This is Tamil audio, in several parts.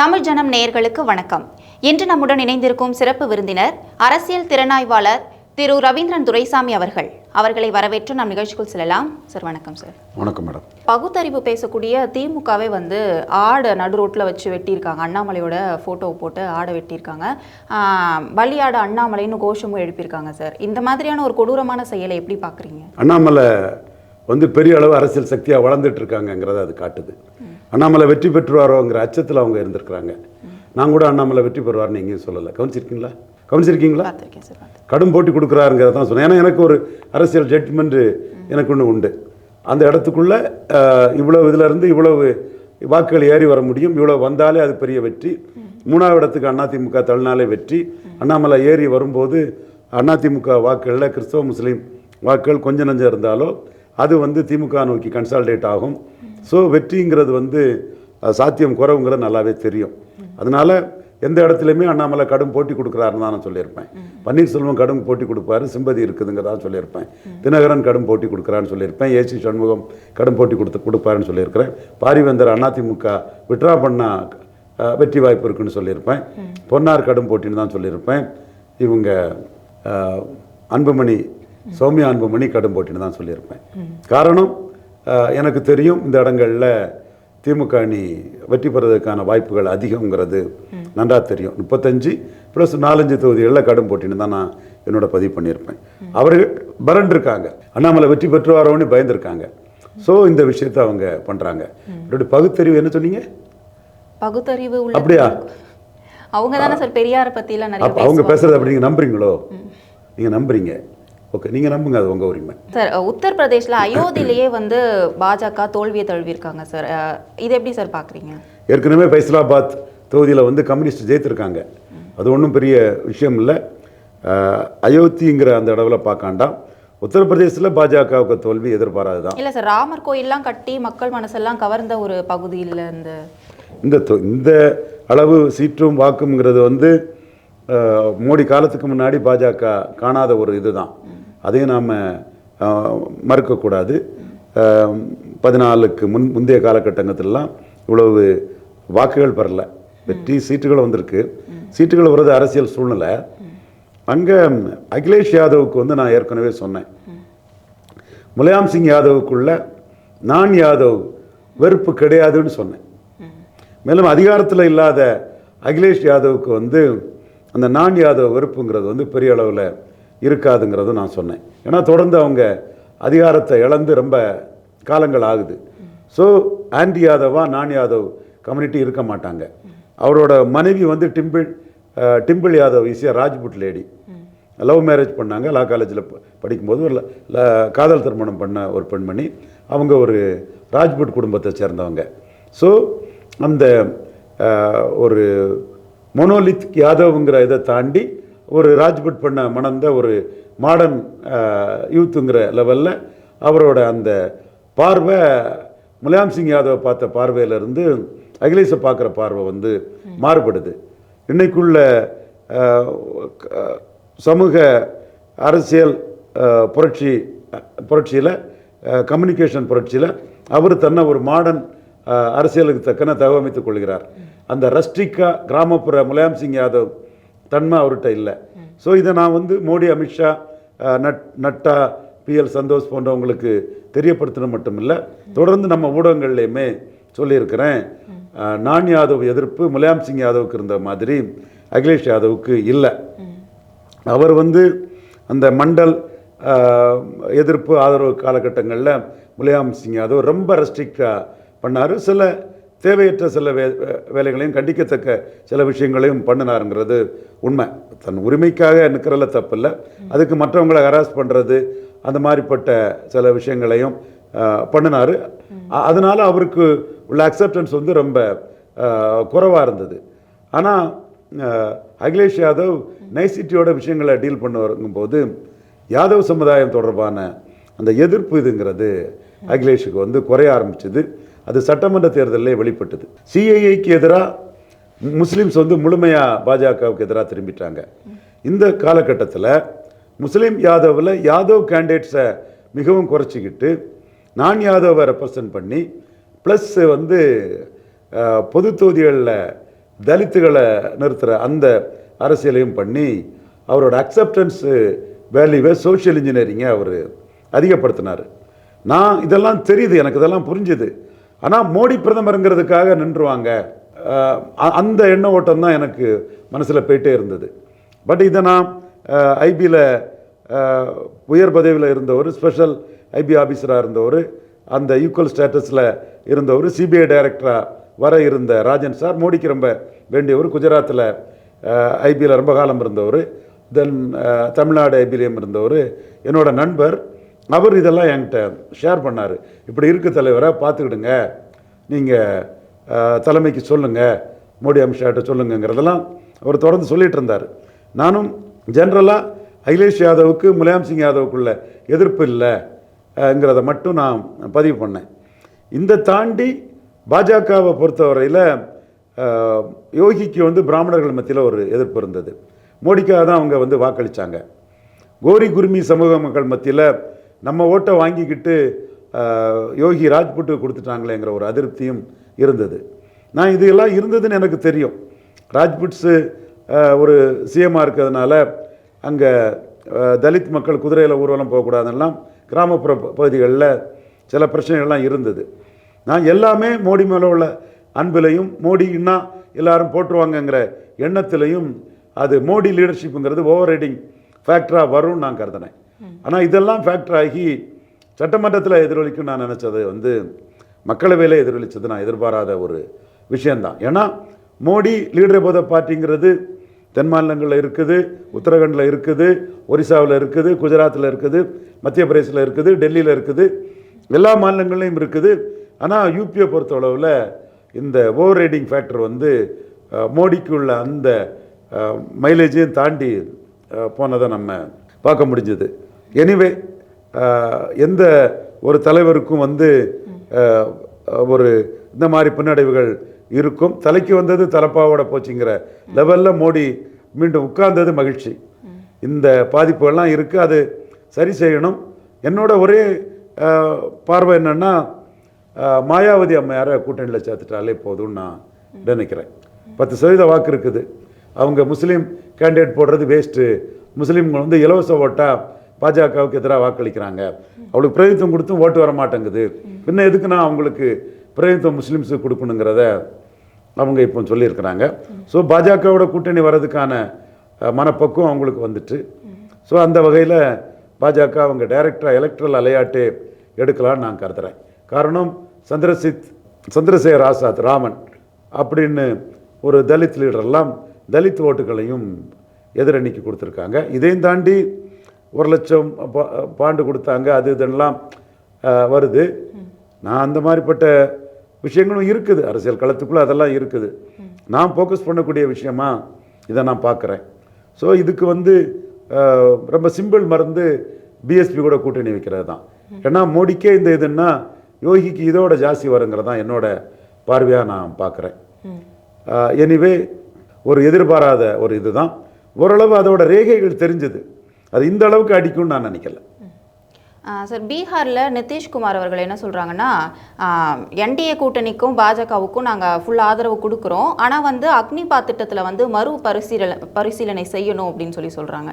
தமிழ் ஜனம் நேயர்களுக்கு வணக்கம். இன்று நம்முடன் இணைந்திருக்கும் சிறப்பு விருந்தினர் அரசியல் திறனாய்வாளர் திரு ரவீந்திரன் துரைசாமி அவர்கள். அவர்களை வரவேற்று நம் நிகழ்ச்சிக்குள் செல்லலாம். சார் வணக்கம் சார். வணக்கம் மேடம். பகுத்தறிவு பேசக்கூடிய திமுகவே வந்து ஆடை நடு ரோட்டில் வச்சு வெட்டியிருக்காங்க. அண்ணாமலையோட ஃபோட்டோவை போட்டு ஆடை வெட்டியிருக்காங்க. பலியாட அண்ணாமலைன்னு கோஷமும் எழுப்பியிருக்காங்க சார். இந்த மாதிரியான ஒரு கொடூரமான செயலை எப்படி பார்க்குறீங்க? அண்ணாமலை வந்து பெரிய அளவு அரசியல் சக்தியாக வளர்ந்துட்டு இருக்காங்கங்கிறத அது காட்டுது. அண்ணாமலை வெற்றி பெற்றுவாரோங்கிற அச்சத்தில் அவங்க இருந்திருக்கிறாங்க. நான் கூட அண்ணாமலை வெற்றி பெறுவார்னு எங்கேயும் சொல்லலை. கவனிச்சிருக்கீங்களா? கவனிச்சிருக்கீங்களா? கடும் போட்டி கொடுக்குறாருங்கிறத தான் சொன்னேன். ஏன்னா எனக்கு ஒரு அரசியல் ஜட்ஜ்மெண்ட் எனக்கு ஒன்று உண்டு. அந்த இடத்துக்குள்ள இவ்வளவு இதுல இருந்து இவ்வளவு வாக்குகள் ஏறி வர முடியும். இவ்வளவு வந்தாலே அது பெரிய வெற்றி. மூணாவது இடத்துக்கு அதிமுக தள்ளினாலே வெற்றி. அண்ணாமலை ஏறி வரும்போது அதிமுக வாக்குகளில் கிறிஸ்தவ முஸ்லீம் வாக்குகள் கொஞ்சம் நஞ்சம் இருந்தாலோ அது வந்து திமுக நோக்கி கன்சால்டேட் ஆகும். ஸோ வெற்றிங்கிறது வந்து சாத்தியம் குறவுங்கிறது நல்லாவே தெரியும். அதனால எந்த இடத்துலையுமே அண்ணாமலை கடும் போட்டி கொடுக்குறாருன்னு தான் நான் சொல்லியிருப்பேன். பன்னீர்செல்வம் கடும் போட்டி கொடுப்பாரு சிம்பதி இருக்குதுங்கிறதா சொல்லியிருப்பேன். தினகரன் கடும் போட்டி கொடுக்குறான்னு சொல்லியிருப்பேன். ஏசி சண்முகம் கடும் போட்டி கொடுத்து கொடுப்பாருன்னு சொல்லியிருக்கிறேன். பாரிவேந்தர் அதிமுக விட்ரா பண்ணா வெற்றி வாய்ப்பு இருக்குன்னு சொல்லியிருப்பேன். பொன்னார் கடும் போட்டின்னு தான் சொல்லியிருப்பேன். இவங்க அன்புமணி சௌமியா அன்புமணி கடும் போட்டின்னு தான் சொல்லியிருப்பேன். காரணம் எனக்கு தெரியும் இந்த இடங்களில் திமுக அணி வெற்றி பெறுவதற்கான வாய்ப்புகள் அதிகங்கிறது நன்றா தெரியும். முப்பத்தஞ்சு ப்ளஸ் நாலஞ்சு தொகுதிகளில் கடும் போட்டின்னு தான் நான் என்னோட பதிவு பண்ணியிருப்பேன். அவர்கள் பரண்டிருக்காங்க அண்ணாமலை வெற்றி பெற்றுவாரோன்னு பயந்துருக்காங்க. ஸோ இந்த விஷயத்தை அவங்க பண்ணுறாங்க இப்படி பகுத்தறிவு என்ன சொன்னீங்க? பகுத்தறிவு அப்படியா? அவங்க தானே சார் பெரியாரை பற்றிலாம் அவங்க பேசுறது அப்படி நீங்கள் நம்புறீங்களோ? நீங்கள் நம்புறீங்க. ஓகே நீங்கள் நம்புங்க அது உங்கள் உரிமை. சார் உத்தரப்பிரதேஷ்ல அயோத்தியிலேயே வந்து பாஜக தோல்வியை தழுவியிருக்காங்க சார். இது எப்படி சார் பார்க்குறீங்க ஏற்கனவே ஃபைசலாபாத் தொகுதியில் வந்து கம்யூனிஸ்ட் ஜெயித்திருக்காங்க. அது ஒன்றும் பெரிய விஷயம் இல்லை. அயோத்திங்கிற அந்த இடத்துல பார்க்காண்டாம் உத்தரப்பிரதேசத்தில் பாஜகவுக்கு தோல்வி எதிர்பாராது தான் இல்ல சார் ராமர் கோயில்லாம் கட்டி மக்கள் மனசெல்லாம் கவர்ந்த ஒரு பகுதியில் இந்த. இந்த இந்த அளவு சீற்றும் வாக்குங்கிறது வந்து மோடி காலத்துக்கு முன்னாடி பாஜக காணாத ஒரு இதுதான். அதையும் நாம் மறுக்கக்கூடாது. பதினாலுக்கு முன் முந்தைய காலகட்டங்கத்திலலாம் இவ்வளவு வாக்குகள் பெறல வெற்றி சீட்டுகள் வந்திருக்கு. சீட்டுகள் வர்றது அரசியல் சூழ்நிலை. அங்கே அகிலேஷ் யாதவுக்கு வந்து நான் ஏற்கனவே சொன்னேன். முலாயம் சிங் யாதவுக்குள்ள நான் யாதவ் வெறுப்பு கிடையாதுன்னு சொன்னேன். மேலும் அதிகாரத்தில் இல்லாத அகிலேஷ் யாதவுக்கு வந்து அந்த நான் யாதவ் வெறுப்புங்கிறது வந்து பெரிய அளவில் இருக்காதுங்கிறத நான் சொன்னேன். ஏன்னா தொடர்ந்து அவங்க அதிகாரத்தை இழந்து ரொம்ப காலங்கள் ஆகுது. ஸோ ஆண்டி யாதவா நான் யாதவ் கம்யூனிட்டி இருக்க மாட்டாங்க. அவரோட மனைவி வந்து Dimple Dimple Yadav is Rajput lady love marriage பண்ணாங்க. லா காலேஜில் படிக்கும்போது ஒரு காதல் திருமணம் பண்ண ஒரு பெண்மணி. அவங்க ஒரு ராஜ்புட் குடும்பத்தை சேர்ந்தவங்க. ஸோ அந்த ஒரு மொனோலித் யாதவ்ங்கிற இதை தாண்டி ஒரு ராஜ்புட் பண்ண மணந்த ஒரு மாடர்ன் யூத்துங்கிற லெவலில் அவரோட அந்த பார்வை முலாயம் சிங் யாதவை பார்த்த பார்வையிலிருந்து அகிலேஷை பார்க்குற பார்வை வந்து மாறுபடுது. இன்னைக்குள்ள சமூக அரசியல் புரட்சி புரட்சியில் கம்யூனிகேஷன் புரட்சியில் அவர் தன்னை ஒரு மாடர்ன் அரசியலுக்கு தக்கன தகவமைத்துக் கொள்கிறார். அந்த ரஸ்டிக்கா கிராமப்புற முலாயம் சிங் யாதவ் தன்மை அவர்கிட்ட இல்லை. ஸோ இதை நான் வந்து மோடி அமித்ஷா நட் நட்டா பிஎல் சந்தோஷ் போன்றவங்களுக்கு தெரியப்படுத்தணும் மட்டும் இல்லை தொடர்ந்து நம்ம ஊடகங்கள்லையுமே சொல்லியிருக்கிறேன். நான் யாதவ் எதிர்ப்பு முலாயம் சிங் யாதவுக்கு இருந்த மாதிரி அகிலேஷ் யாதவுக்கு இல்லை. அவர் வந்து அந்த மண்டல் எதிர்ப்பு ஆதரவு காலகட்டங்களில் முலாயம் சிங் யாதவ் ரொம்ப ரெஸ்ட்ரிக்டாக பண்ணார். சில தேவையற்ற சில வே வே- வேலைகளையும் கண்டிக்கத்தக்க சில விஷயங்களையும் பண்ணினாருங்கிறது உண்மை. தன் உரிமைக்காக நிற்கிறல தப்பில்லை. அதுக்கு மற்றவங்களை ஹராஸ் பண்ணுறது அந்த மாதிரிப்பட்ட சில விஷயங்களையும் பண்ணினார். அதனால் அவருக்கு உள்ள அக்செப்டன்ஸ் வந்து ரொம்ப குறைவாக இருந்தது. ஆனால் அகிலேஷ் யாதவ் நைசிட்டியோட விஷயங்களை டீல் பண்ணுவருங்கும்போது யாதவ் சமுதாயம் தொடர்பான அந்த எதிர்ப்பு இதுங்கிறது அகிலேஷுக்கு வந்து குறைய ஆரம்பிச்சது. அது சட்டமன்ற தேர்தலில் வெளிப்பட்டது. சிஐஏக்கு எதிராக முஸ்லீம்ஸ் வந்து முழுமையாக பாஜகவுக்கு எதிராக திரும்பிட்டாங்க. இந்த காலகட்டத்தில் முஸ்லீம் யாதவில் யாதவ் கேண்டிடேட்ஸை மிகவும் குறைச்சிக்கிட்டு நான் யாதவை ரெப்ரசன்ட் பண்ணி ப்ளஸ் வந்து பொது தொகுதிகளில் தலித்துகளை நிறுத்துகிற அந்த அரசியலையும் பண்ணி அவரோட அக்செப்டன்ஸ் வேல்யூவை சோஷியல் இன்ஜினியரிங்கை அவர் அதிகப்படுத்தினார். நான் இதெல்லாம் தெரியுது எனக்கு இதெல்லாம் புரிஞ்சுது. ஆனால் மோடி பிரதமருங்கிறதுக்காக நின்றுவாங்க. அ- அந்த எண்ண ஓட்டம் தான் எனக்கு மனசில் போயிட்டே இருந்தது. பட் இதை நான் ஐபியில் உயர் பதவியில் இருந்தவர் ஸ்பெஷல் ஐபி ஆஃபீஸராக இருந்தவர் அந்த ஈக்குவல் ஸ்டேட்டஸில் இருந்தவர் சிபிஐ டைரக்டராக வர இருந்த ராஜன் சார் மோடிக்கு ரொம்ப வேண்டியவர் குஜராத்தில் ஐபியில் ரொம்ப காலம் இருந்தவர் தென் தமிழ்நாடு ஐபிலையும் இருந்தவர் என்னோட நண்பர் அவர் இதெல்லாம் என்கிட்ட ஷேர் பண்ணார். இப்படி இருக்க தலைவரை பார்த்துக்கிடுங்க. நீங்கள் தலைமைக்கு சொல்லுங்கள் மோடி அமித்ஷாட்ட சொல்லுங்கங்கிறதெல்லாம் அவர் தொடர்ந்து சொல்லிட்டு இருந்தார். நானும் ஜென்ரலாக அகிலேஷ் யாதவுக்கு முலாயம் சிங் யாதவுக்குள்ள எதிர்ப்பு இல்லைங்கிறத மட்டும் நான் பதிவு பண்ணேன். இந்த தாண்டி பாஜகவை பொறுத்தவரையில் யோகிக்கு வந்து பிராமணர்கள் மத்தியில் ஒரு எதிர்ப்பு இருந்தது. மோடிக்காக தான் அவங்க வந்து வாக்களித்தாங்க கோரி குருமி சமூக மக்கள் மத்தியில் நம்ம ஓட்டை வாங்கிக்கிட்டு யோகி ராஜ்புட்டு கொடுத்துட்டாங்களேங்கிற ஒரு அதிருப்தியும் இருந்தது. நான் இது எல்லாம் இருந்ததுன்னு எனக்கு தெரியும். ராஜ்புட்ஸு ஒரு சிஎம்மாக இருக்கிறதுனால அங்கே தலித் மக்கள் குதிரையில் ஊர்வலம் போகக்கூடாதுலாம் கிராமப்புற பகுதிகளில் சில பிரச்சனைகள்லாம் இருந்தது. நான் எல்லாமே மோடி மேலே உள்ள அன்பிலையும் மோடின்னா எல்லாரும் போட்டுருவாங்கங்கிற எண்ணத்திலையும் அது மோடி லீடர்ஷிப்புங்கிறது ஓவர் ரைடிங் ஃபேக்டராக வரும்னு நான் கருதினேன். ஆனால் இதெல்லாம் ஃபேக்டர் ஆகி சட்டமன்றத்தில் எதிரொலிக்கும் நான் நினச்சது வந்து மக்களவையில் எதிரொலிச்சது நான் எதிர்பாராத ஒரு விஷயந்தான் ஏன்னா மோடி லீடர் போத பார்ட்டிங்கிறது தென் மாநிலங்களில் இருக்குது உத்தரகண்டில் இருக்குது ஒரிசாவில் இருக்குது குஜராத்தில் இருக்குது மத்திய பிரதேசில் இருக்குது டெல்லியில் இருக்குது எல்லா மாநிலங்கள்லையும் இருக்குது. ஆனால் யூபியை பொறுத்தளவில் இந்த ஓவர் ரைடிங் ஃபேக்டர் வந்து மோடிக்கு உள்ள அந்த மைலேஜையும் தாண்டி போனதை நம்ம பார்க்க முடிஞ்சது. எனிவே எந்த ஒரு தலைவருக்கும் வந்து ஒரு இந்த மாதிரி பின்னடைவுகள் இருக்கும். தலைக்கு வந்தது தலப்பாவோட போச்சுங்கிற லெவலில் மோடி மீண்டும் உட்கார்ந்தது மகிழ்ச்சி. இந்த பாதிப்புகள்லாம் இருக்குது அது சரி செய்யணும். என்னோட ஒரே பார்வை என்னென்னா மாயாவதி அம்மையாரை கூட்டணியில் சேர்த்துட்டாலே போதும்னு நான் நினைக்கிறேன். பத்து சதவீத வாக்கு இருக்குது. அவங்க முஸ்லீம் கேண்டிடேட் போடுறது வேஸ்ட்டு முஸ்லீம்கள் வந்து இலவச ஓட்டா பாஜகவுக்கு எதிராக வாக்களிக்கிறாங்க. அவளுக்கு பிரதிநிதித்துவம் கொடுத்தும் ஓட்டு வர மாட்டேங்குது. பின்ன எதுக்கு நான் அவங்களுக்கு பிரதிநிதித்துவம் முஸ்லீம்ஸுக்கு கொடுக்கணுங்கிறத அவங்க இப்போ சொல்லியிருக்கிறாங்க. ஸோ பாஜகவோட கூட்டணி வர்றதுக்கான மனப்பக்குவம் அவங்களுக்கு வந்துட்டு. ஸோ அந்த வகையில் பாஜக அவங்க டைரக்டராக எலக்ட்ரல் அலையாட்டே எடுக்கலாம்னு நான் கருதுறேன். காரணம் சந்திரசித் சந்திரசேகர் ஆசாத் ராமன் அப்படின்னு ஒரு தலித் லீடரெல்லாம் தலித் ஓட்டுகளையும் எதிரணிக்கு கொடுத்துருக்காங்க. இதையும் தாண்டி ஒரு லட்சம் பா- பாண்டு கொடுத்தாங்க அது இதெல்லாம் வருது. நான் அந்த மாதிரிப்பட்ட விஷயங்களும் இருக்குது. அரசியல் களத்துக்குள்ளே அதெல்லாம் இருக்குது. நான் ஃபோக்கஸ் பண்ணக்கூடிய விஷயமா இதை நான் பார்க்குறேன். ஸோ இதுக்கு வந்து ரொம்ப சிம்பிள் மருந்து பிஎஸ்பி கூட கூட்டணி வைக்கிறது தான் ஏன்னா மோடிக்கே இந்த இதுன்னா யோகிக்கு இதோட ஜாஸ்தி வருங்கிறது தான் என்னோட பார்வையாக நான் பார்க்குறேன். எனிவே ஒரு எதிர்பாராத ஒரு இதுதான். ஓரளவு அதோட ரேகைகள் தெரிஞ்சது. அது இந்த அளவுக்கு அடிக்கும்னு நான் நினைக்கல. சார் பீகாரில் நிதிஷ்குமார் அவர்கள் என்ன சொல்கிறாங்கன்னா என்டிஏ கூட்டணிக்கும் பாஜகவுக்கும் நாங்கள் ஃபுல் ஆதரவு கொடுக்குறோம். ஆனால் வந்து அக்னிபா திட்டத்தில் வந்து மறு பரிசீலனை பரிசீலனை செய்யணும் அப்படின்னு சொல்லி சொல்கிறாங்க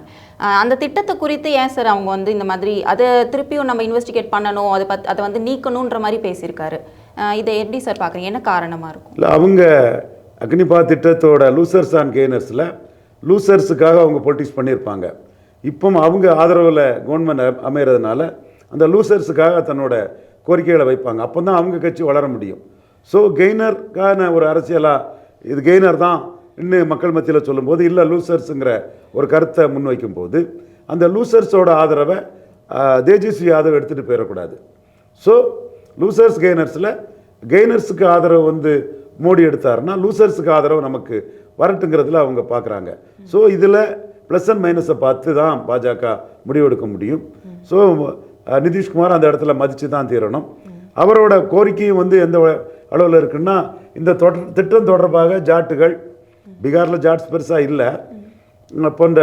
அந்த திட்டத்தை குறித்து ஏன் சார் அவங்க வந்து இந்த மாதிரி அதை திருப்பியும் நம்ம இன்வெஸ்டிகேட் பண்ணணும் அதை பத் அதை வந்து நீக்கணுன்ற மாதிரி பேசியிருக்காரு. இதை எப்படி சார் பார்க்குறீங்க என்ன காரணமாக இருக்கும்? இல்லை அவங்க அக்னிபா திட்டத்தோட லூசர்ஸ் அண்ட் கெய்னர்ஸில் லூசர்ஸுக்காக அவங்க பொலிட்டிக்ஸ் பண்ணியிருப்பாங்க. இப்போ அவங்க ஆதரவில் கவர்மெண்ட் அமைகிறதுனால அந்த லூசர்ஸுக்காக தன்னோட கோரிக்கைகளை வைப்பாங்க. அப்போ தான் அவங்க கட்சி வளர முடியும். ஸோ கெய்னருக்கான ஒரு அரசியலாக இது கெய்னர் தான் இன்னும் மக்கள் மத்தியில் சொல்லும்போது இல்லை லூசர்ஸுங்கிற ஒரு கருத்தை முன்வைக்கும் போது அந்த லூசர்ஸோட ஆதரவை தேஜஸ்வி யாதவ் எடுத்துகிட்டு போயிடக்கூடாது. ஸோ லூசர்ஸ் கெய்னர்ஸில் கெய்னர்ஸுக்கு ஆதரவு வந்து மோடி எடுத்தாருன்னா லூசர்ஸுக்கு ஆதரவு நமக்கு வரட்டுங்கிறதுல அவங்க பார்க்குறாங்க ஸோ இதில் ப்ளஸ் அண்ட் மைனஸை பார்த்து தான் பாஜக முடிவெடுக்க முடியும். ஸோ நிதிஷ்குமார் அந்த இடத்துல மதித்து தான் தீரணும். அவரோட கோரிக்கையும் வந்து எந்த அளவில் இருக்குன்னா இந்த தொடர் திட்டம் தொடர்பாக ஜாட்டுகள் பீகாரில் ஜாட்ஸ் பெருசாக இல்லை. போன்ற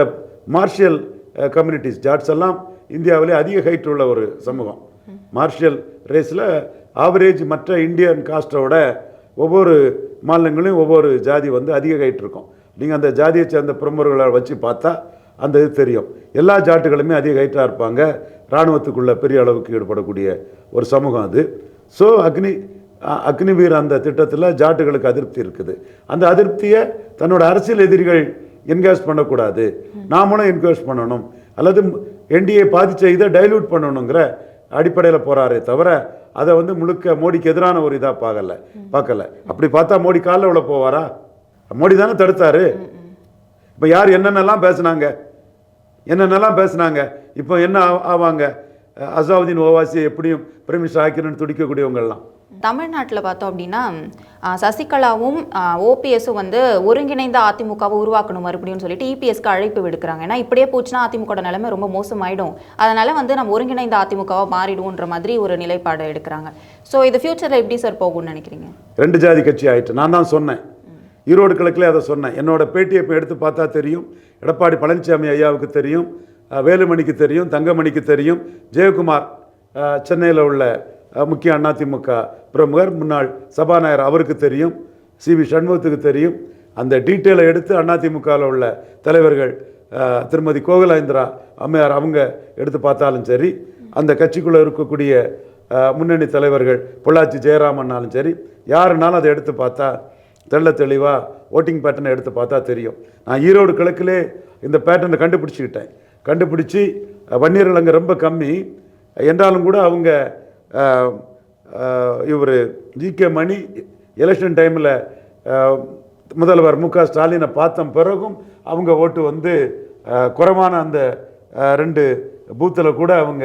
மார்ஷியல் கம்யூனிட்டிஸ் ஜாட்ஸ் எல்லாம் இந்தியாவிலே அதிக ஹைட் உள்ள ஒரு சமூகம். மார்ஷியல் ரேஸில் ஆவரேஜ் மற்ற இந்தியன் காஸ்ட்டோட ஒவ்வொரு மாநிலங்களையும் ஒவ்வொரு ஜாதி வந்து அதிக ஹைட் இருக்கும். நீங்கள் அந்த ஜாதியை சேர்ந்த பிரமுகர்களை வச்சு பார்த்தா அந்த இது தெரியும். எல்லா ஜாட்டுகளுமே அதிக ஹைட்டாக இருப்பாங்க. இராணுவத்துக்குள்ளே பெரிய அளவுக்கு ஈடுபடக்கூடிய ஒரு சமூகம் அது. ஸோ அக்னி அக்னிவீர் அந்த திட்டத்தில் ஜாட்டுகளுக்கு அதிருப்தி இருக்குது. அந்த அதிருப்தியை தன்னோட அரசியல் எதிரிகள் என்கேஜ் பண்ணக்கூடாது. நாமளும் என்கேஜ் பண்ணணும். அல்லது என்டிஏ பாதிச்ச இதை டைல்யூட் பண்ணணுங்கிற அடிப்படையில் போகிறாரே தவிர அதை வந்து முழுக்க மோடிக்கு எதிரான ஒரு இதாக பார்க்கல. பார்க்கல. அப்படி பார்த்தா மோடி காலில் உள்ள போவாரா? மோடி தானே தடுத்தாரு. இப்போ யார் என்னென்னலாம் பேசுனாங்க? என்னென்னலாம் பேசுனாங்க? இப்போ என்ன ஆவாங்க? அசாவுதீன் ஓவாசியை எப்படியும் பிரைம் மினிஸ்டர் ஆக்கணும்னு துடிக்கக்கூடியவங்கெல்லாம் தமிழ்நாட்டில் பார்த்தோம் அப்படின்னா சசிகலாவும் ஓபிஎஸும் வந்து ஒருங்கிணைந்த அதிமுகவை உருவாக்கணும் மறுபடியும் சொல்லிட்டு இபிஎஸ்க்கு அழைப்பு விடுக்கிறாங்க. ஏன்னா இப்படியே போச்சுன்னா அதிமுக நிலைமை ரொம்ப மோசமாயிடும். அதனால வந்து நம்ம ஒருங்கிணைந்த அதிமுகவா மாறிடுவோன்ற மாதிரி ஒரு நிலைப்பாடு எடுக்கிறாங்க. ஸோ இது ஃபியூச்சரில் எப்படி சார் போகும்னு நினைக்கிறீங்க? ரெண்டு ஜாதி கட்சி ஆயிட்டு. நான் தான் சொன்னேன். ஈரோடு கிழக்கில் அதை சொன்னேன். என்னோட பேட்டியை இப்போ எடுத்து பார்த்தா தெரியும். எடப்பாடி பழனிசாமி ஐயாவுக்கு தெரியும். வேலுமணிக்கு தெரியும். தங்கமணிக்கு தெரியும். ஜெயக்குமார் சென்னையில் உள்ள முக்கிய அதிமுக பிரமுகர். முன்னாள் சபாநாயகர் அவருக்கு தெரியும். சி வி சண்முகத்துக்கு தெரியும். அந்த டீட்டெயிலை எடுத்து அதிமுகவில் உள்ள தலைவர்கள் திருமதி கோகுலேந்திரா அம்மையார் அவங்க எடுத்து பார்த்தாலும் சரி அந்த கட்சிக்குள்ளே இருக்கக்கூடிய முன்னணி தலைவர்கள் பொள்ளாச்சி ஜெயராமன்னாலும் சரி யாருனாலும் அதை எடுத்து பார்த்தா தெள்ள தெளிவாக ஓட்டிங் பேட்டர்னை எடுத்து பார்த்தா தெரியும். நான் ஈரோடு கிழக்கிலே இந்த பேட்டர்னை கண்டுபிடிச்சிக்கிட்டேன். கண்டுபிடிச்சி வன்னியர்களங்க வன்னியர்கள் அங்கே ரொம்ப கம்மி. என்றாலும் கூட அவங்க இவர் ஜி கே மணி எலெக்ஷன் டைமில் முதல்வர் மு க ஸ்டாலினை பார்த்த பிறகும் அவங்க ஓட்டு வந்து குறைவான அந்த ரெண்டு பூத்தில் கூட அவங்க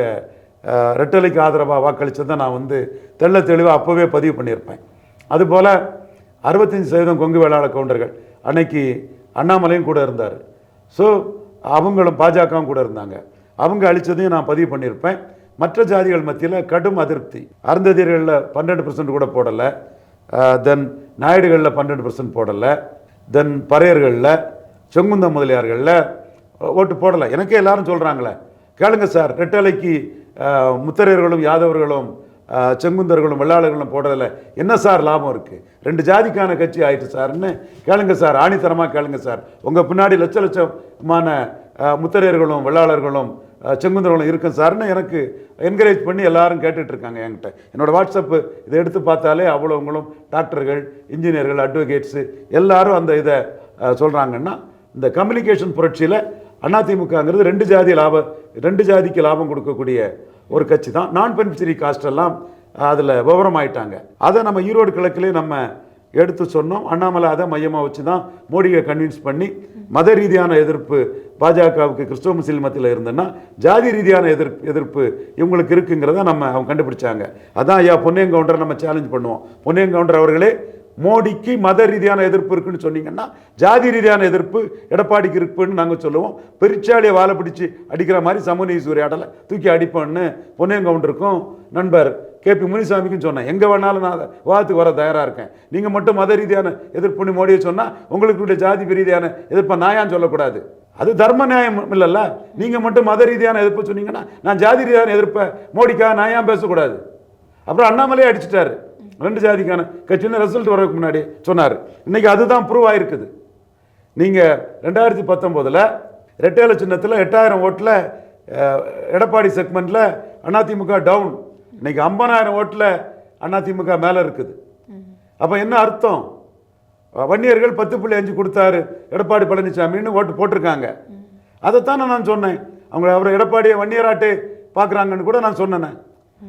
ரெட்டலைக்கு ஆதரவாக வாக்களித்ததை நான் வந்து தெள்ள தெளிவாக அப்போவே பதிவு பண்ணியிருப்பேன். அதுபோல் அறுபத்தஞ்சு சதவீதம் கொங்கு வேளாளர் கவுண்டர்கள். அன்னைக்கு அண்ணாமலையும் கூட இருந்தார். ஸோ அவங்களும் பாஜகவும் கூட இருந்தாங்க. அவங்க அழிச்சதையும் நான் பதிவு பண்ணியிருப்பேன். மற்ற ஜாதிகள் மத்தியில் கடும் அதிருப்தி. அருந்ததியர்களில் பன்னெண்டு பர்சன்ட் கூட போடலை. தென் நாயுடுகளில் பன்னெண்டு பர்சன்ட் போடலை. தென் பறையர்களில் செங்குந்த முதலியார்களில் ஓட்டு போடலை. எனக்கே எல்லாரும் சொல்கிறாங்களே கேளுங்க சார் ரெட்டலைக்கு முத்தரையர்களும் யாதவர்களும் செங்குந்தர்களும் வெள்ளாளர்களும் போடுறதில்ல என்ன சார் லாபம் இருக்குது ரெண்டு ஜாதிக்கான கட்சி ஆயிட்டு சார்னு கேளுங்க சார் ஆணித்தரமாக கேளுங்க சார். உங்கள் பின்னாடி லட்ச லட்சமான முத்தரையர்களும் வெள்ளாளர்களும் செங்குந்தர்களும் இருக்கும் சார்னு எனக்கு என்கரேஜ் பண்ணி எல்லாரும் கேட்டுட்ருக்காங்க என்கிட்ட. என்னோடய வாட்ஸ்அப்பு இதை எடுத்து பார்த்தாலே அவ்வளோவங்களும் டாக்டர்கள் இன்ஜினியர்கள் அட்வொகேட்ஸு எல்லாரும் அந்த இதை சொல்கிறாங்கன்னா இந்த கம்யூனிகேஷன் புரட்சியில் அதிமுகங்கிறது ரெண்டு ஜாதி லாபம் ரெண்டு ஜாதிக்கு லாபம் கொடுக்கக்கூடிய ஒரு கட்சி தான். நான் பெனிஃபிஷரி காஸ்ட் எல்லாம் அதில் விவரமாயிட்டாங்க. அதை நம்ம ஈரோடு கிழக்கிலே நம்ம எடுத்து சொன்னோம். அண்ணாமலை அதை மையமாக வச்சு தான் மோடியை கன்வின்ஸ் பண்ணி மத ரீதியான எதிர்ப்பு பாஜகவுக்கு கிறிஸ்தவ முஸ்லீம் மத்தியில் இருந்ததுன்னா ஜாதி ரீதியான எதிர்ப்பு எதிர்ப்பு இவங்களுக்கு இருக்குங்கிறத நம்ம அவங்க கண்டுபிடிச்சாங்க. அதான் ஐயா பொன்னியங்கவுண்டரை நம்ம சேலஞ்ச் பண்ணுவோம். பொன்னியங்கவுண்டர் அவர்களே மோடிக்கு மத ரீதியான எதிர்ப்பு இருக்குன்னு சொன்னீங்கன்னா ஜாதி ரீதியான எதிர்ப்பு எடப்பாடிக்கு இருக்குன்னு நாங்கள் சொல்லுவோம். பெருச்சாலியை வாழை பிடிச்சி அடிக்கிற மாதிரி சமூக சூறையாடலை தூக்கி அடிப்போன்னு பொன்னியன் கவுண்டருக்கும் நண்பர் கே பி முனிசாமிக்கும் சொன்னேன். எங்கே வேணாலும் நான் வாதத்துக்கு வர தயாராக இருக்கேன். நீங்கள் மட்டும் மத ரீதியான எதிர்ப்புன்னு மோடியை சொன்னால் உங்களுக்கு ஜாதி ரீதியான எதிர்ப்பை நாயான்னு சொல்லக்கூடாது? அது தர்ம நியாயம் இல்லைல்ல. நீங்கள் மட்டும் மத ரீதியான எதிர்ப்பு சொன்னீங்கன்னா நான் ஜாதி ரீதியான எதிர்ப்பை மோடிக்காக நான் ஏன் பேசக்கூடாது? அப்புறம் அண்ணாமலையே அடிச்சிட்டாரு. ரெண்டு ஜாதிக்கான கட்சின்னு ரிசல்ட் வரதுக்கு முன்னாடி சொன்னார். இன்னைக்கு அதுதான் ப்ரூவ் ஆயிருக்குது. நீங்கள் ரெண்டாயிரத்தி பத்தொம்போதில் ரெட்டேல சின்னத்தில் எட்டாயிரம் ஓட்டில் எடப்பாடி செக்மெண்ட்டில் அதிமுக டவுன் இன்னைக்கு ஐம்பதாயிரம் ஓட்டில் அதிமுக மேலே இருக்குது. அப்போ என்ன அர்த்தம்? வன்னியர்கள் பத்து புள்ளி அஞ்சு கொடுத்தாரு எடப்பாடி பழனிசாமின்னு ஓட்டு போட்டிருக்காங்க. அதைத்தான் நான் சொன்னேன். அவங்க அவர் எடப்பாடியை வன்னியராட்டே பார்க்குறாங்கன்னு கூட நான் சொன்னேனே.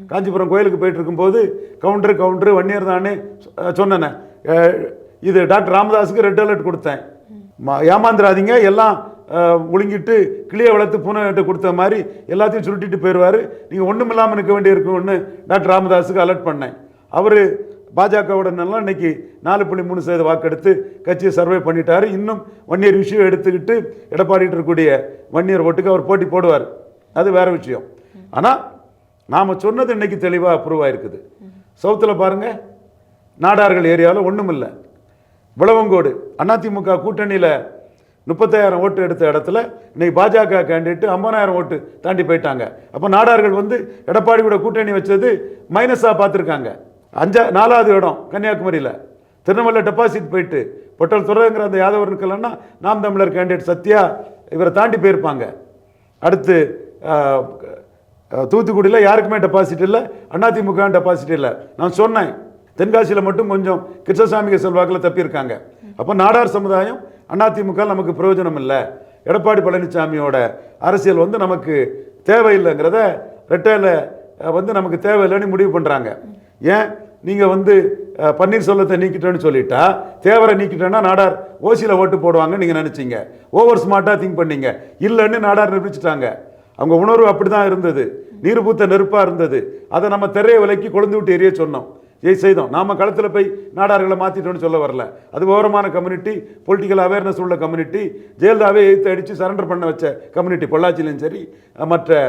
காஞ்சிபுரம் கோயிலுக்கு போயிட்டு இருக்கும்போது கவுண்டர் கவுண்டர் வன்னியர் தானே சொ- சொன்னேனே. அஹ், இது டாக்டர் ராமதாஸுக்கு ரெட் அலர்ட் கொடுத்தேன். ஏமாந்துடாதீங்க எல்லாம் முழுங்கிட்டு கிளியை வளர்த்து பூனைகிட்ட கொடுத்த மாதிரி எல்லாத்தையும் சுருட்டிட்டு போயிடுவார் நீங்கள் ஒன்றும் இல்லாமல் இருக்க வேண்டியிருக்கும்னு டாக்டர் ராமதாஸுக்கு அலர்ட் பண்ணேன். அவர் பாஜகவுடனெல்லாம் இன்னைக்கு நாலு புள்ளி மூணு சதவீத வாக்கெடுத்து கட்சியை சர்வே பண்ணிட்டாரு. இன்னும் வன்னியர் விஷயம் எடுத்துக்கிட்டு எடப்பாடிட்டு இருக்கக்கூடிய வன்னியர் ஓட்டுக்கு அவர் போட்டி போடுவார். அது வேற விஷயம். ஆனால் நாம் சொன்னது இன்னைக்கு தெளிவாக அப்ரூவ் ஆயிருக்குது. சவுத்தில் பாருங்க நாடார்கள் ஏரியாவில் ஒன்றும் இல்லை விளவங்கோடு அதிமுக கூட்டணியில் முப்பத்தாயிரம் ஓட்டு எடுத்த இடத்துல இன்னைக்கு பாஜக கேண்டிடேட் ஐம்பதாயிரம் ஓட்டு தாண்டி போயிட்டாங்க. அப்போ நாடார்கள் வந்து எடப்பாடியோட கூட்டணி வச்சது மைனஸாக பார்த்துருக்காங்க. அஞ்சா நாலாவது இடம் கன்னியாகுமரியில். திருநெல்வேலி டெபாசிட் போயிட்டு பொட்டல் துறைங்கிற அந்த யாதவர் இருக்கலன்னா நாம் தமிழர் கேண்டிடேட் சத்யா இவரை தாண்டி போயிருப்பாங்க. அடுத்து தூத்துக்குடியில் யாருக்குமே டெபாசிட் இல்லை அதிமுக டெபாசிட் இல்லை. நான் சொன்னேன் தென்காசியில் மட்டும் கொஞ்சம் கிருஷ்ணசாமிக செல்வாக்கில் தப்பியிருக்காங்க. அப்போ நாடார் சமுதாயம் அதிமுக நமக்கு பிரயோஜனம் இல்லை. எடப்பாடி பழனிசாமியோட அரசியல் வந்து நமக்கு தேவையில்லைங்கிறத ரெட்டையில் வந்து நமக்கு தேவையில்லைன்னு முடிவு பண்ணுறாங்க ஏன்? நீங்கள் வந்து பன்னீர்செல்வத்தை நீக்கிட்டேன்னு சொல்லிட்டா தேவரை நீக்கிட்டேன்னா நாடார் ஓசியில் ஓட்டு போடுவாங்கன்னு நீங்கள் நினச்சிங்க. ஓவர் ஸ்மார்ட்டாக திங்க் பண்ணீங்க. இல்லைன்னு நாடார் நிரூபிச்சிட்டாங்க. அவங்க உணர்வு அப்படி தான் இருந்தது. நீர் பூத்த நெருப்பாக இருந்தது. அதை நம்ம திரையை விலைக்கு கொழுந்து விட்டு எரிய சொன்னோம். ஏய் செய்தோம் நாம களத்தில் போய் நாடார்களை மாற்றிட்டோம்னு சொல்ல வரல. அது ஓரமான கம்யூனிட்டி பொலிட்டிக்கல் அவேர்னஸ் உள்ள கம்யூனிட்டி ஜெயலலிதாவே எழுத்து அடித்து சரண்டர் பண்ண வச்ச கம்யூனிட்டி பொள்ளாச்சிலையும் சரி மற்ற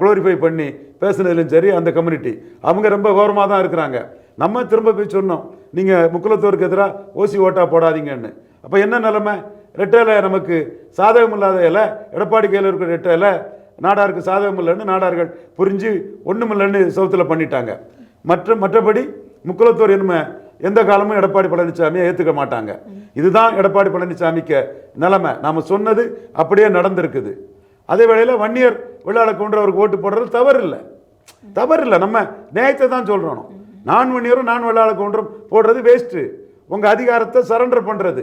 குளோரிஃபை பண்ணி பேசுனதுலையும் சரி அந்த கம்யூனிட்டி. அவங்க ரொம்ப ஓரமாக தான் இருக்கிறாங்க. நம்ம திரும்ப போய் சொன்னோம் நீங்கள் முக்குலத்தோருக்கு எதிராக ஓசி ஓட்டா போடாதீங்கன்னு. அப்போ என்ன நிலைமை? ரெட்டையில நமக்கு சாதகம் இல்லாத இலை எடப்பாடி கையில் இருக்கிற ரெட்டையில நாடாருக்கு சாதகம் இல்லைன்னு நாடார்கள் புரிஞ்சு ஒன்றும் இல்லைன்னு சவுத்தில் பண்ணிட்டாங்க. மற்ற மற்றபடி முக்குலத்தோர் என்ன எந்த காலமும் எடப்பாடி பழனிசாமியை ஏற்றுக்க மாட்டாங்க. இதுதான் எடப்பாடி பழனிசாமிக்கு நிலைமை. நாம் சொன்னது அப்படியே நடந்திருக்குது. அதே வேளையில் வன்னியர் வெள்ளாள கொண்டவருக்கு ஓட்டு போடுறது தவறு இல்லை தவறு இல்லை நம்ம நேயத்தை தான் சொல்கிறோம் நான் வன்னியரும் நான் வெள்ளாள கொன்றும் போடுறது வேஸ்ட்டு உங்கள் அதிகாரத்தை சரண்டர் பண்ணுறது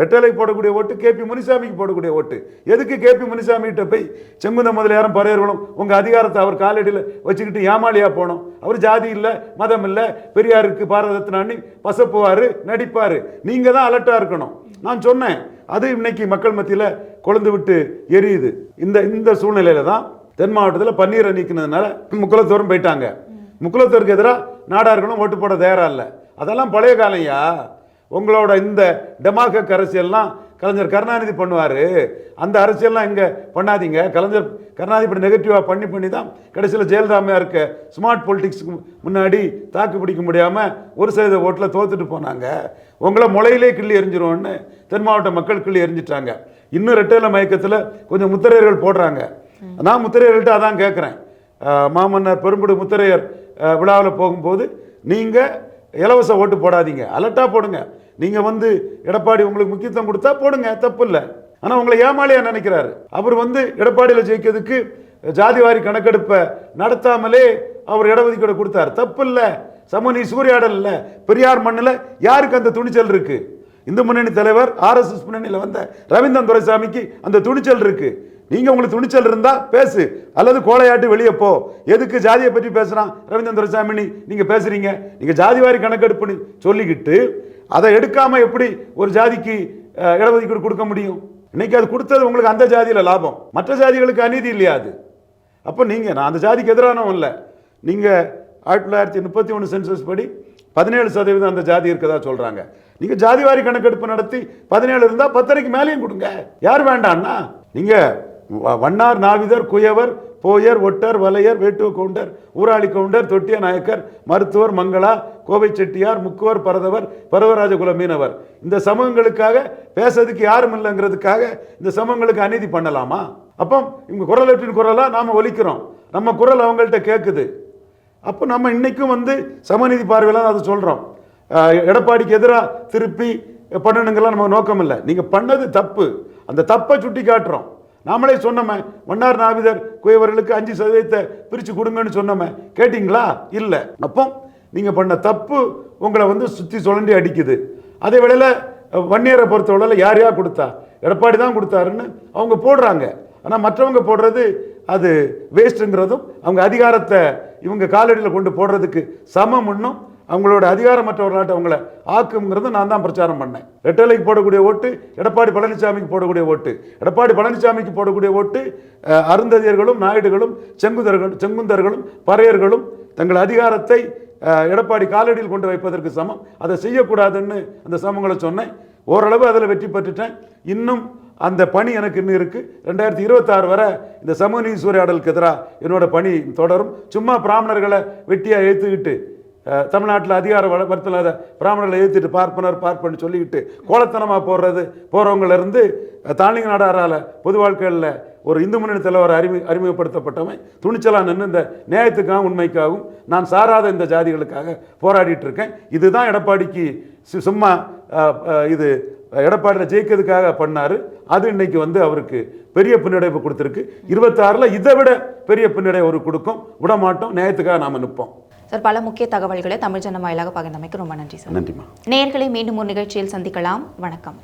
ரெட்டலை போடக்கூடிய ஓட்டு கேபி முனிசாமிக்கு போடக்கூடிய ஓட்டு. எதுக்கு கேபி முனிசாமி கிட்ட போய் செங்குந்த முதலியாரும் பறையர்களும் உங்கள் அதிகாரத்தை அவர் காலடியில் வச்சுக்கிட்டு ஏமாளியாக போனோம். அவர் ஜாதி இல்லை மதம் இல்லை பெரியாருக்கு பாரதத்தின பசப்புவார் நடிப்பார். நீங்கள் தான் அலர்ட்டாக இருக்கணும். நான் சொன்னேன். அது இன்னைக்கு மக்கள் மத்தியில் கொழுந்து விட்டு எரியுது. இந்த இந்த சூழ்நிலையில தான் தென் மாவட்டத்தில் பன்னீரை நீக்கினதுனால முக்குலத்தோரும் போயிட்டாங்க. முக்குலத்தோருக்கு எதிராக நாடார்களும் ஓட்டு போட தயாராக இல்லை. அதெல்லாம் பழைய காலையா உங்களோட இந்த டெமாகக் அரசியல்லாம் கலைஞர் கருணாநிதி பண்ணுவார். அந்த அரசியல்லாம் இங்கே பண்ணாதீங்க. கலைஞர் கருணாநிதி இப்படி நெகட்டிவாக பண்ணி பண்ணி தான் கடைசியில் ஜெயலலிதாமையாக இருக்க ஸ்மார்ட் பொலிட்டிக்ஸ்க்கு முன்னாடி தாக்கு பிடிக்க முடியாமல் ஒரு சதவீத ஓட்டில் தோத்துட்டு போனாங்க. உங்களை முளையிலே கிள்ளி எரிஞ்சிருவோன்னு தென் மாவட்ட மக்கள் கிள்ளி எரிஞ்சிட்டாங்க இன்னும் ரெட்டையில மயக்கத்தில் கொஞ்சம் முத்திரையர்கள் போடுறாங்க. நான் முத்திரையர்கள்ட்ட அதான் கேட்குறேன் மாமன்னர் பெரும்புடு முத்திரையர் விழாவில் போகும்போது நீங்கள் இலவச ஓட்டு போடாதீங்க. அலர்ட்டாக போடுங்க. நீங்கள் வந்து எடப்பாடி உங்களுக்கு முக்கியத்துவம் கொடுத்தா போடுங்க தப்பு இல்லை ஆனால் உங்களை ஏமாளியா நினைக்கிறாரு. அவர் வந்து எடப்பாடியில் ஜெயிக்கிறதுக்கு ஜாதிவாரி கணக்கெடுப்பை நடத்தாமலே அவர் இடஒதுக்கீடு கொடுத்தார். தப்பு இல்லை சமூக சூரியாடல் இல்லை. பெரியார் மண்ணில் யாருக்கு அந்த துணிச்சல் இருக்கு? இந்து முன்னணி தலைவர் ஆர்எஸ்எஸ் முன்னணியில் வந்த ரவீந்திரன் துரைசாமிக்கு அந்த துணிச்சல் இருக்கு. நீங்க உங்களுக்கு துணிச்சல் இருந்தா பேசு. அல்லது கோலையாட்டு வெளியே போ. எதுக்கு ஜாதியை பற்றி பேசுறான் ரவீந்திரன் துரைசாமி நீங்க பேசுறீங்க? நீங்க ஜாதிவாரி கணக்கெடுப்புன்னு சொல்லிக்கிட்டு அதை எடுக்காமல் எப்படி ஒரு ஜாதிக்கு இடஒதுக்கீடு கொடுக்க முடியும்? இன்னைக்கு அது கொடுத்தது உங்களுக்கு அந்த ஜாதியில் லாபம். மற்ற ஜாதிகளுக்கு அநீதி இல்லையா அது? அப்போ நீங்கள் நான் அந்த ஜாதிக்கு எதிரானவன் இல்லை. நீங்கள் ஆயிரத்தி தொள்ளாயிரத்தி முப்பத்தி ஒன்று சென்சஸ் படி பதினேழு சதவீதம் அந்த ஜாதி இருக்கதா சொல்கிறாங்க நீங்கள் ஜாதிவாரி கணக்கெடுப்பு நடத்தி பதினேழு இருந்தால் பத்தரைக்கு மேலேயும் கொடுங்க. யார் வேண்டான்னா? நீங்கள் வண்ணார் நாவிதர் குயவர் போயர் ஒட்டர் வலையர் வேட்டுவ கவுண்டர் ஊராளி கவுண்டர் தொட்டிய நாயக்கர் மருத்துவர் மங்களா கோவை செட்டியார் முக்குவர் பரதவர் பரவராஜகுல மீனவர். இந்த சமூகங்களுக்காக பேசுறதுக்கு யாரும் இல்லைங்கிறதுக்காக இந்த சமூகங்களுக்கு அநீதி பண்ணலாமா? அப்போ இவங்க குரலற்றின் குரலாக நாம் ஒலிக்கிறோம். நம்ம குரல் அவங்கள்ட்ட கேட்குது அப்போ நம்ம இன்றைக்கும் வந்து சமநீதி பார்வையில் அதை சொல்கிறோம் எடப்பாடிக்கு எதிராக திருப்பி பண்ணணுங்கெல்லாம் நம்ம நோக்கம் இல்லை நீங்கள் பண்ணது தப்பு. அந்த தப்பை சுட்டி காட்டுறோம் நாமளே சொன்னோமே வண்ணார் நாவிதர் குயவர்களுக்கு அஞ்சு சதவீதத்தை பிரித்து கொடுங்கன்னு சொன்னோமே கேட்டிங்களா? இல்லை. அப்போ நீங்கள் பண்ண தப்பு உங்களை வந்து சுற்றி சுழண்டி அடிக்குது. அதே வேளையில் வன்னியரை பொறுத்தவரையில் யார் யார் கொடுத்தா? எடப்பாடி தான் கொடுத்தாருன்னு அவங்க போடுறாங்க. ஆனால் மற்றவங்க போடுறது அது வேஸ்ட்டுங்கிறதும் அவங்க அதிகாரத்தை இவங்க காலடியில் கொண்டு போடுறதுக்கு சமம் இன்னும். அவங்களோட அதிகாரமற்றவர்களாட்ட அவங்கள ஆக்குங்கிறது நான் தான் பிரச்சாரம் பண்ணேன். ரெட்டலைக்கு போடக்கூடிய ஓட்டு எடப்பாடி பழனிசாமிக்கு போடக்கூடிய ஓட்டு. எடப்பாடி பழனிசாமிக்கு போடக்கூடிய ஓட்டு அருந்ததியர்களும் நாயுடுகளும் செங்குதர்கள் செங்குந்தர்களும் பறையர்களும் தங்கள் அதிகாரத்தை எடப்பாடி காலடியில் கொண்டு வைப்பதற்கு சமம். அதை செய்யக்கூடாதுன்னு அந்த சமங்களை சொன்னேன். ஓரளவு அதில் வெற்றி பெற்றுட்டேன். இன்னும் அந்த பணி எனக்கு இன்னும் இருக்குது ரெண்டாயிரத்தி இருபத்தாறு வரை இந்த சமூக நீதி சூறையாடலுக்கு எதிராக என்னோட பணி தொடரும். சும்மா பிராமணர்களை வெட்டியாக ஏற்றுக்கிட்டு தமிழ்நாட்டில் அதிகார வளர்த்தில் அதை பிராமணர்களை ஏற்றிட்டு பார்ப்பனர் பார்ப்பன்னு சொல்லிக்கிட்டு கோலத்தனமாக போடுறது. போகிறவங்கள இருந்து நாடாரால் பொது வாழ்க்கையில் ஒரு இந்து முன்னணி தலைவர் அறிமு அறிமுகப்படுத்தப்பட்டவன் துணிச்சலாக நின்று இந்த நியாயத்துக்காகவும் உண்மைக்காகவும் நான் சாராத இந்த ஜாதிகளுக்காக போராடிட்டு இருக்கேன் இதுதான் எடப்பாடிக்கு சு- சும்மா இது எடப்பாடியில் ஜெயிக்கிறதுக்காக பண்ணார். அது இன்னைக்கு வந்து அவருக்கு பெரிய பின்னடைவு கொடுத்துருக்கு. இருபத்தாறில் இதை விட பெரிய பின்னடைவு அவருக்கு கொடுக்கும். விட மாட்டோம் நியாயத்துக்காக நாம் நிற்போம் சார் பல முக்கிய தகவல்களை தமிழ் ஜனம் வாயிலாக பகிர்ந்தமைக்கு ரொம்ப நன்றி சார். நன்றிம்மா. நேயர்களை மீண்டும் ஒரு நிகழ்ச்சியில் சந்திக்கலாம். வணக்கம்.